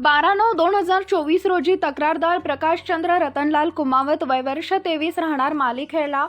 बारा नऊ दोन हजार चोवीस रोजी तक्रारदार प्रकाशचंद्र रतनलाल कुमावत वयवर्ष तेवीस राहणार मालिकेला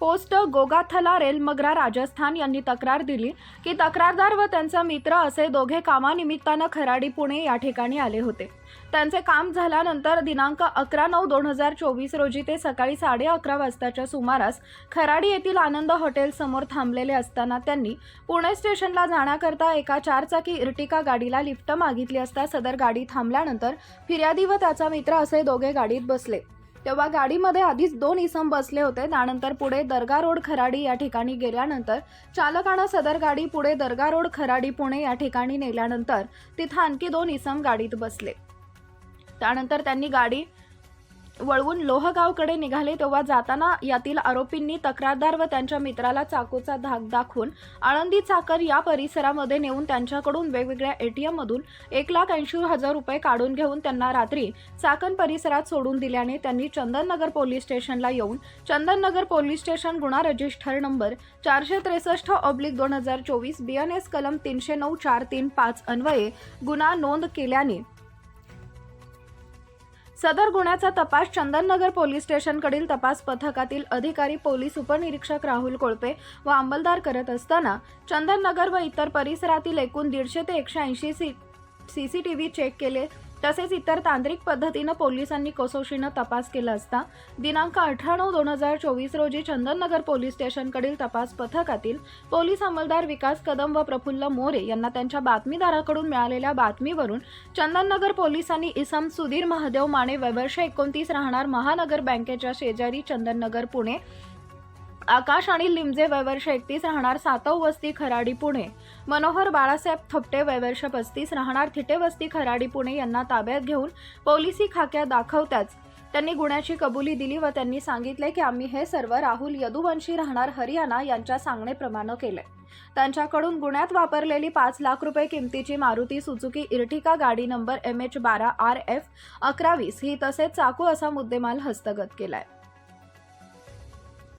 पोस्ट गोगाथला रेलमगरा राजस्थान यांनी तक्रार दिली की तक्रारदार व त्यांचा मित्र असे दोघे कामानिमित्तानं खराडी पुणे या ठिकाणी आले होते. त्यांचे काम झाल्यानंतर दिनांक अकरा नऊ दोन हजार चोवीस रोजी ते सकाळी साडे अकरा वाजताच्या सुमारास खराडी येथील आनंद हॉटेल समोर थांबलेले असताना त्यांनी पुणे स्टेशनला जाण्याकरता एका चारचाकी इर्टिका गाडीला लिफ्ट मागितली असता सदर गाडी थांबल्यानंतर फिर्यादी व त्याचा मित्र असे दोघे गाडीत बसले. तेव्हा गाडीमध्ये आधीच दोन इसम बसले होते. त्यानंतर पुढे दर्गा रोड खराडी या ठिकाणी गेल्यानंतर चालकानं सदर गाडी पुढे दर्गा रोड खराडी पुणे या ठिकाणी नेल्यानंतर तिथं आणखी दोन इसम गाडीत बसले. त्यानंतर त्यांनी गाडी वळवून लोहगावकडे निघाले तेव्हा जाताना यातील आरोपींनी तक्रारदार व त्यांच्या मित्राला चाकूचा धाक दाखवून आळंदी चाकर या परिसरामध्ये नेऊन त्यांच्याकडून वेगवेगळ्या एटीएम मधून एक लाख ऐंशी हजार रुपये काढून घेऊन त्यांना रात्री चाकण परिसरात सोडून दिल्याने त्यांनी चंदननगर पोलीस स्टेशनला येऊन चंदननगर पोलीस स्टेशन गुन्हा रजिस्टर नंबर चारशे त्रेसष्ट ऑब्लिक दोन हजार चोवीस बी एन एस कलम तीनशे नऊ चार तीन पाच अन्वये गुन्हा नोंद केल्याने सदर गुन्ह्याचा तपास चंदननगर पोलीस स्टेशनकडील तपास पथकातील अधिकारी पोलीस उपनिरीक्षक राहुल कोळपे व अंमलदार करत असताना चंदननगर व इतर परिसरातील एकूण दीडशे ते एकशे ऐंशी C C C T V check केले. तसेच इतर तांत्रिक पद्धतीनं पोलिसांनी कसोशीनं तपास केला असता दिनांक अठरा नऊ दोन हजार चोवीस रोजी चंदननगर पोलीस स्टेशनकडील तपास पथकातील पोलीस अंमलदार विकास कदम व प्रफुल्ल मोरे यांना त्यांच्या बातमीदाराकडून मिळालेल्या बातमीवरून चंदननगर पोलिसांनी इसम सुधीर महादेव माने वैवर्ष एकोणतीस राहणार महानगर बँकेच्या शेजारी चंदननगर पुणे आकाश आणि लिमजे वैवर्ष एकतीस राहणार सातव वस्ती खराडी पुणे. मनोहर बाळासाहेब थपटे वैवर्ष पस्तीस राहणार थिटे वस्ती खराडी पुणे यांना ताब्यात घेऊन पोलिसी खाक्या दाखवताच. त्यांनी गुन्ह्याची कबुली दिली व त्यांनी सांगितले की आम्ही हे सर्व राहुल यदुवंशी राहणार हरियाणा यांच्या सांगणेप्रमाणे केले. त्यांच्याकडून गुन्ह्यात वापरलेली पाच लाख रुपये किमतीची मारुती सुझुकी इर्टिका गाडी नंबर एम एच बारा आर एफ अकरावीस ही तसेच चाकू असा मुद्देमाल हस्तगत केलाय.